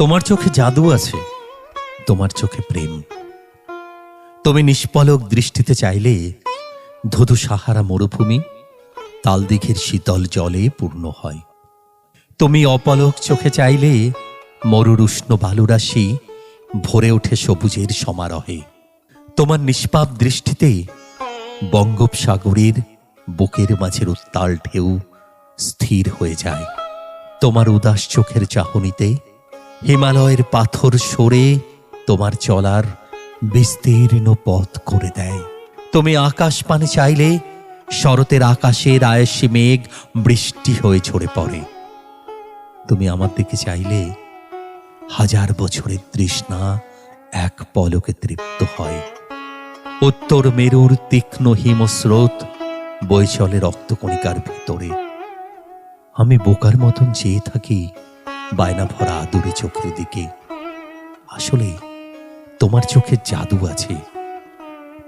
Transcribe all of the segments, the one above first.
তোমার চোখে জাদু আছে, তোমার চোখে প্রেম। তুমি নিষ্পলক দৃষ্টিতে চাইলে ধুধু সাহারা মরুভূমি তালদিঘের শীতল জলে পূর্ণ হয়। তুমি অপলক চোখে চাইলে মরুর উষ্ণ বালুরাশি ভরে ওঠে সবুজের সমারোহে। তোমার নিষ্পাপ দৃষ্টিতে বঙ্গোপসাগরের বুকের মাঝের উত্তাল ঢেউ স্থির হয়ে যায়। তোমার উদাস চোখের চাহনিতে হিমালয়ের পাথর সরে তোমার চলার বিস্তীর্ণ পথ করে দেয়। তুমি আকাশ পানে চাইলে শরতের আকাশের আয়েসি মেঘ, বৃষ্টি হয়ে ঝরে পড়ে। তুমি আমার দিকে চাইলে হাজার বছরের তৃষ্ণা এক পলকে তৃপ্ত হয়। উত্তর মেরুর তীক্ষ্ণ হিমস্রোত বই চলে রক্তকণিকার ভিতরে। আমি বোকার মতন চেয়ে থাকি বায়না ভরা আদুরে চোখের দিকে। আসলে তোমার চোখে জাদু আছে,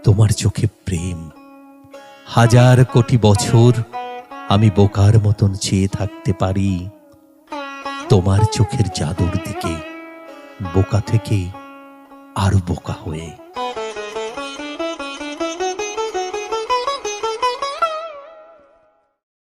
তোমার চোখে প্রেম। হাজার কোটি বছর আমি বোকার মতন চেয়ে থাকতে পারি, তোমার চোখের জাদুর দিকে, বোকা থেকে আরও বোকা হয়ে।